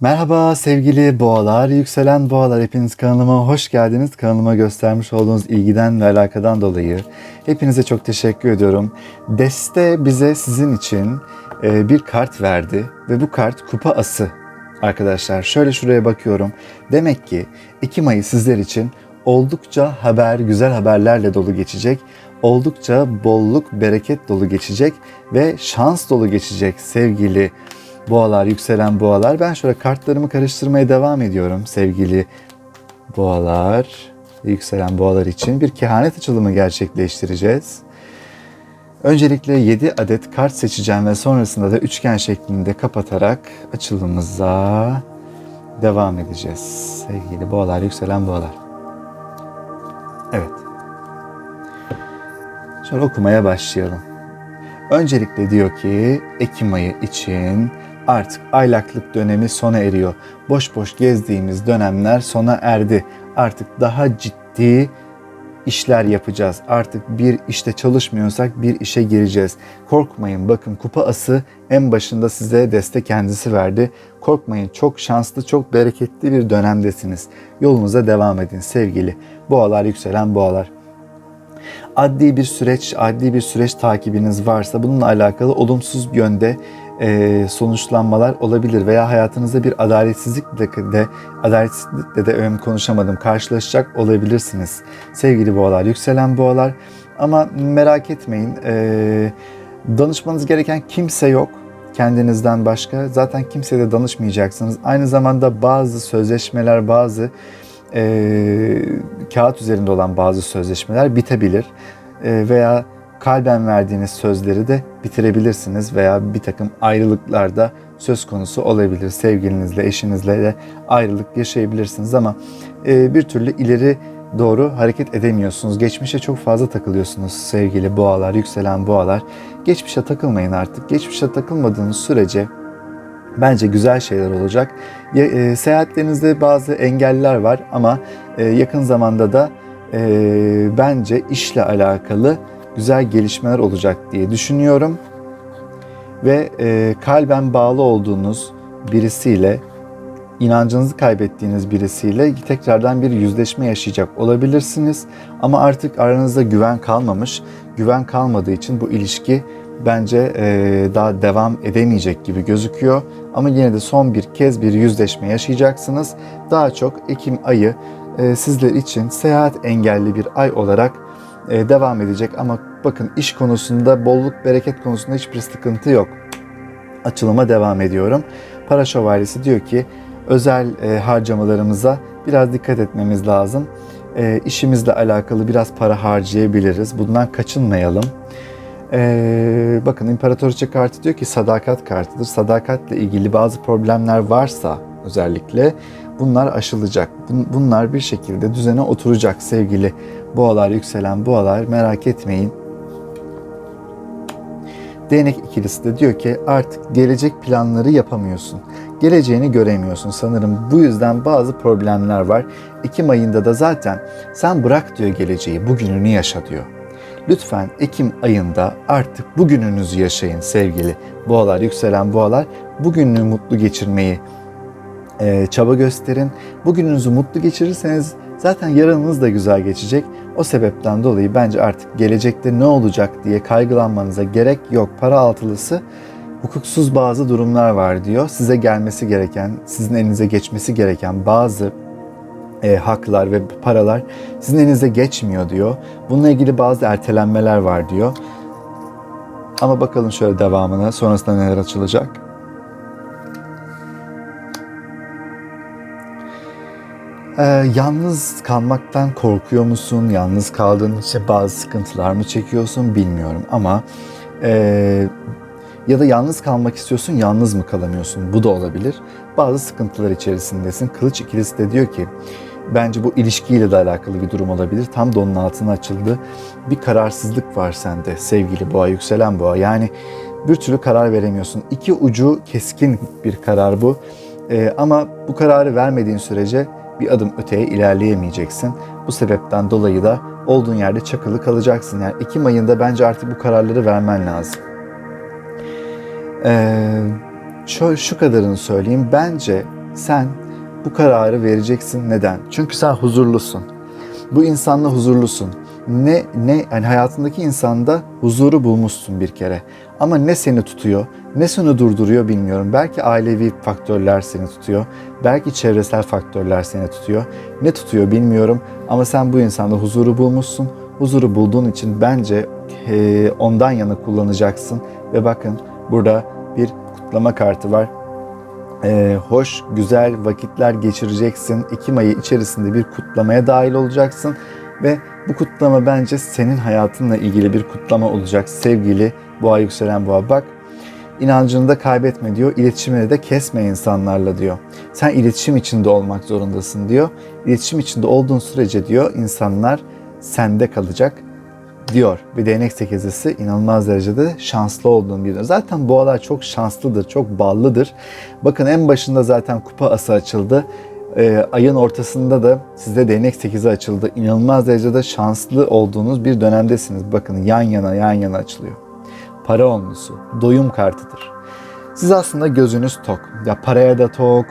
Merhaba sevgili boğalar, yükselen boğalar hepiniz kanalıma hoş geldiniz. Kanalıma göstermiş olduğunuz ilgiden ve alakadan dolayı hepinize çok teşekkür ediyorum. Deste bize sizin için e, bir kart verdi ve bu kart kupa ası arkadaşlar. Şöyle şuraya bakıyorum. Demek ki Ekim ayı sizler için oldukça haber, güzel haberlerle dolu geçecek. Oldukça bolluk, bereket dolu geçecek ve şans dolu geçecek sevgili boğalar, yükselen boğalar. Ben şöyle kartlarımı karıştırmaya devam ediyorum sevgili boğalar, yükselen boğalar için bir kehanet açılımı gerçekleştireceğiz. Öncelikle 7 adet kart seçeceğim ve sonrasında da üçgen şeklinde kapatarak açılımımıza devam edeceğiz. Sevgili boğalar, yükselen boğalar. Evet. Şöyle okumaya başlayalım. Öncelikle diyor ki Ekim ayı için artık aylaklık dönemi sona eriyor. Boş boş gezdiğimiz dönemler sona erdi. Artık daha ciddi işler yapacağız. Artık bir işte çalışmıyorsak bir işe gireceğiz. Korkmayın bakın kupa ası en başında size destek kendisi verdi. Korkmayın çok şanslı çok bereketli bir dönemdesiniz. Yolunuza devam edin sevgili boğalar yükselen boğalar adli bir süreç, adli bir süreç takibiniz varsa bununla alakalı olumsuz yönde e, sonuçlanmalar olabilir veya hayatınızda bir adaletsizlikle de adaletsizlikle de ön konuşamadım karşılaşacak olabilirsiniz. Sevgili boğalar, yükselen boğalar ama merak etmeyin e, danışmanız gereken kimse yok kendinizden başka. Zaten kimseye de danışmayacaksınız. Aynı zamanda bazı sözleşmeler, bazı e, kağıt üzerinde olan bazı sözleşmeler bitebilir e, veya kalben verdiğiniz sözleri de bitirebilirsiniz veya bir takım ayrılıklarda söz konusu olabilir. Sevgilinizle, eşinizle de ayrılık yaşayabilirsiniz ama e, bir türlü ileri doğru hareket edemiyorsunuz. Geçmişe çok fazla takılıyorsunuz sevgili boğalar, yükselen boğalar. Geçmişe takılmayın artık. Geçmişe takılmadığınız sürece bence güzel şeyler olacak. E, seyahatlerinizde bazı engeller var ama e, yakın zamanda da e, bence işle alakalı güzel gelişmeler olacak diye düşünüyorum. Ve kalben bağlı olduğunuz birisiyle, inancınızı kaybettiğiniz birisiyle tekrardan bir yüzleşme yaşayacak olabilirsiniz. Ama artık aranızda güven kalmamış. Güven kalmadığı için bu ilişki bence e, daha devam edemeyecek gibi gözüküyor. Ama yine de son bir kez bir yüzleşme yaşayacaksınız. Daha çok Ekim ayı e, sizler için seyahat engelli bir ay olarak e, devam edecek. Ama bakın iş konusunda, bolluk, bereket konusunda hiçbir sıkıntı yok. Açılıma devam ediyorum. Para şövalyesi diyor ki özel e, harcamalarımıza biraz dikkat etmemiz lazım. E, işimizle alakalı biraz para harcayabiliriz. Bundan kaçınmayalım. Ee, bakın İmparatoriçe kartı diyor ki sadakat kartıdır. Sadakatle ilgili bazı problemler varsa özellikle bunlar aşılacak. Bunlar bir şekilde düzene oturacak sevgili boğalar, yükselen boğalar merak etmeyin. Değnek ikilisi de diyor ki artık gelecek planları yapamıyorsun. Geleceğini göremiyorsun sanırım. Bu yüzden bazı problemler var. Ekim ayında da zaten sen bırak diyor geleceği, bugününü yaşa diyor. Lütfen Ekim ayında artık bugününüzü yaşayın sevgili boğalar, yükselen boğalar. Bugününü mutlu geçirmeyi e, çaba gösterin. Bugününüzü mutlu geçirirseniz zaten yarınınız da güzel geçecek. O sebepten dolayı bence artık gelecekte ne olacak diye kaygılanmanıza gerek yok. Para altılısı hukuksuz bazı durumlar var diyor. Size gelmesi gereken, sizin elinize geçmesi gereken bazı e, haklar ve paralar sizin elinize geçmiyor diyor. Bununla ilgili bazı ertelenmeler var diyor. Ama bakalım şöyle devamına sonrasında neler açılacak. Ee, yalnız kalmaktan korkuyor musun? Yalnız kaldığın için bazı sıkıntılar mı çekiyorsun bilmiyorum ama e, ya da yalnız kalmak istiyorsun, yalnız mı kalamıyorsun? Bu da olabilir. Bazı sıkıntılar içerisindesin. Kılıç ikilisi de diyor ki, bence bu ilişkiyle de alakalı bir durum olabilir. Tam da onun altına açıldı. Bir kararsızlık var sende sevgili boğa, yükselen boğa. Yani bir türlü karar veremiyorsun. İki ucu keskin bir karar bu. Ee, ama bu kararı vermediğin sürece bir adım öteye ilerleyemeyeceksin. Bu sebepten dolayı da olduğun yerde çakılı kalacaksın. Yani Ekim ayında bence artık bu kararları vermen lazım. Ee, şöyle şu kadarını söyleyeyim. Bence sen bu kararı vereceksin. Neden? Çünkü sen huzurlusun. Bu insanla huzurlusun. Ne ne yani hayatındaki insanda huzuru bulmuşsun bir kere. Ama ne seni tutuyor, ne seni durduruyor bilmiyorum. Belki ailevi faktörler seni tutuyor. Belki çevresel faktörler seni tutuyor. Ne tutuyor bilmiyorum ama sen bu insanda huzuru bulmuşsun. Huzuru bulduğun için bence e, ondan yana kullanacaksın. Ve bakın burada bir kutlama kartı var. E, hoş, güzel vakitler geçireceksin. Ekim ayı içerisinde bir kutlamaya dahil olacaksın. Ve bu kutlama bence senin hayatınla ilgili bir kutlama olacak. Sevgili boğa yükselen boğa bak inancını da kaybetme diyor. İletişimini de kesme insanlarla diyor. Sen iletişim içinde olmak zorundasın diyor. İletişim içinde olduğun sürece diyor insanlar sende kalacak diyor. Bir değnek sekizisi inanılmaz derecede şanslı olduğunu biliyor. Zaten boğalar çok şanslıdır, çok ballıdır. Bakın en başında zaten kupa ası açıldı. Ee, ayın ortasında da size değnek sekizi açıldı. İnanılmaz derecede şanslı olduğunuz bir dönemdesiniz. Bakın yan yana yan yana açılıyor para onlusu, doyum kartıdır. Siz aslında gözünüz tok. Ya paraya da tok,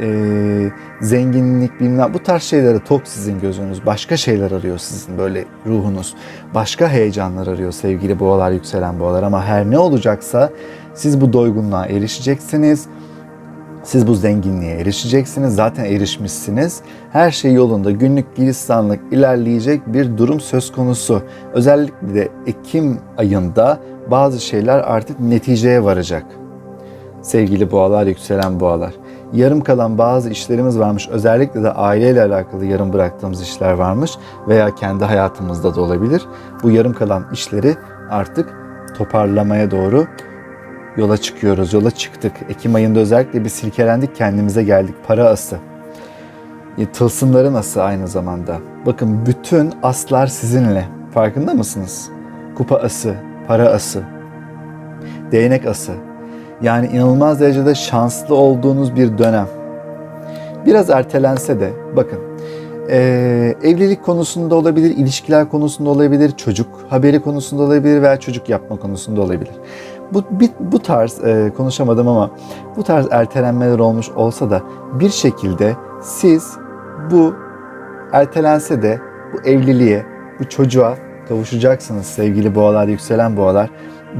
e, zenginlik bilmem bu tarz şeylere tok sizin gözünüz. Başka şeyler arıyor sizin böyle ruhunuz. Başka heyecanlar arıyor sevgili boğalar, yükselen boğalar ama her ne olacaksa siz bu doygunluğa erişeceksiniz. Siz bu zenginliğe erişeceksiniz. Zaten erişmişsiniz. Her şey yolunda. Günlük gülistanlık ilerleyecek bir durum söz konusu. Özellikle de Ekim ayında bazı şeyler artık neticeye varacak. Sevgili boğalar, yükselen boğalar. Yarım kalan bazı işlerimiz varmış. Özellikle de aileyle alakalı yarım bıraktığımız işler varmış veya kendi hayatımızda da olabilir. Bu yarım kalan işleri artık toparlamaya doğru yola çıkıyoruz. Yola çıktık. Ekim ayında özellikle bir silkelendik, kendimize geldik. Para ası. E, Tılsımların ası aynı zamanda. Bakın bütün aslar sizinle. Farkında mısınız? Kupa ası, para ası, değnek ası. Yani inanılmaz derecede şanslı olduğunuz bir dönem. Biraz ertelense de bakın e, evlilik konusunda olabilir, ilişkiler konusunda olabilir, çocuk haberi konusunda olabilir veya çocuk yapma konusunda olabilir. Bu, bu tarz e, konuşamadım ama bu tarz ertelenmeler olmuş olsa da bir şekilde siz bu ertelense de bu evliliğe, bu çocuğa kavuşacaksınız sevgili boğalar, yükselen boğalar.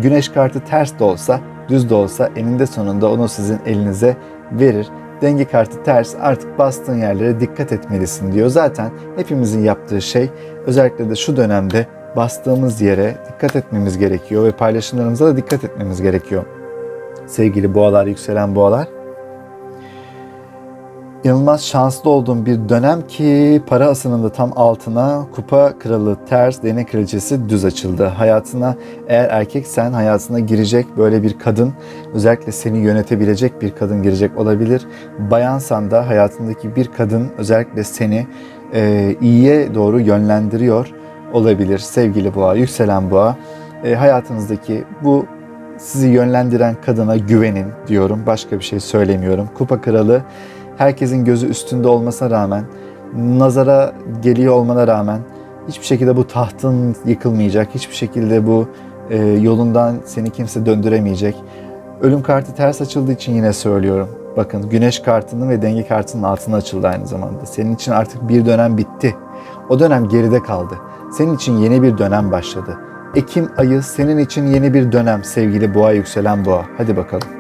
Güneş kartı ters de olsa, düz de olsa eninde sonunda onu sizin elinize verir. Denge kartı ters artık bastığın yerlere dikkat etmelisin diyor. Zaten hepimizin yaptığı şey özellikle de şu dönemde bastığımız yere dikkat etmemiz gerekiyor ve paylaşımlarımıza da dikkat etmemiz gerekiyor. Sevgili boğalar, yükselen boğalar. İnanılmaz şanslı olduğum bir dönem ki para asının da tam altına kupa kralı ters, değnek kraliçesi düz açıldı. Hayatına eğer erkeksen hayatına girecek böyle bir kadın, özellikle seni yönetebilecek bir kadın girecek olabilir. Bayansan da hayatındaki bir kadın özellikle seni e, iyiye doğru yönlendiriyor olabilir sevgili boğa, yükselen boğa. E, hayatınızdaki bu sizi yönlendiren kadına güvenin diyorum. Başka bir şey söylemiyorum. Kupa kralı herkesin gözü üstünde olmasına rağmen, nazara geliyor olmana rağmen hiçbir şekilde bu tahtın yıkılmayacak. Hiçbir şekilde bu e, yolundan seni kimse döndüremeyecek. Ölüm kartı ters açıldığı için yine söylüyorum. Bakın güneş kartının ve denge kartının altına açıldı aynı zamanda. Senin için artık bir dönem bitti. O dönem geride kaldı. Senin için yeni bir dönem başladı. Ekim ayı senin için yeni bir dönem sevgili boğa yükselen boğa. Hadi bakalım.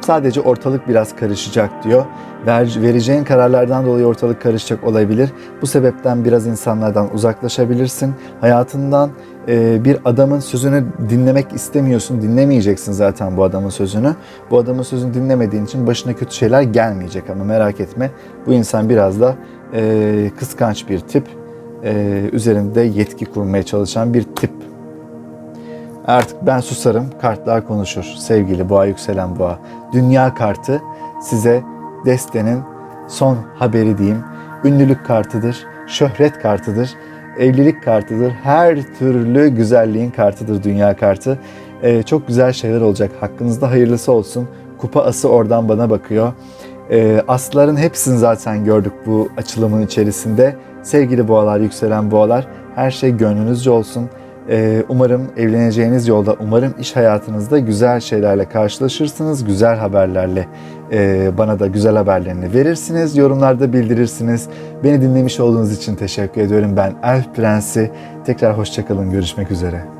Sadece ortalık biraz karışacak diyor. Ver, vereceğin kararlardan dolayı ortalık karışacak olabilir. Bu sebepten biraz insanlardan uzaklaşabilirsin. Hayatından e, bir adamın sözünü dinlemek istemiyorsun. Dinlemeyeceksin zaten bu adamın sözünü. Bu adamın sözünü dinlemediğin için başına kötü şeyler gelmeyecek ama merak etme. Bu insan biraz da e, kıskanç bir tip. E, üzerinde yetki kurmaya çalışan bir tip. Artık ben susarım, kartlar konuşur. Sevgili boğa yükselen boğa. Dünya kartı size destenin son haberi diyeyim. Ünlülük kartıdır, şöhret kartıdır, evlilik kartıdır. Her türlü güzelliğin kartıdır dünya kartı. Ee, çok güzel şeyler olacak. Hakkınızda hayırlısı olsun. Kupa ası oradan bana bakıyor. Ee, asların hepsini zaten gördük bu açılımın içerisinde. Sevgili boğalar, yükselen boğalar, her şey gönlünüzce olsun. Ee, umarım evleneceğiniz yolda, umarım iş hayatınızda güzel şeylerle karşılaşırsınız. Güzel haberlerle e, bana da güzel haberlerini verirsiniz. Yorumlarda bildirirsiniz. Beni dinlemiş olduğunuz için teşekkür ediyorum. Ben Elf Prensi. Tekrar hoşçakalın. Görüşmek üzere.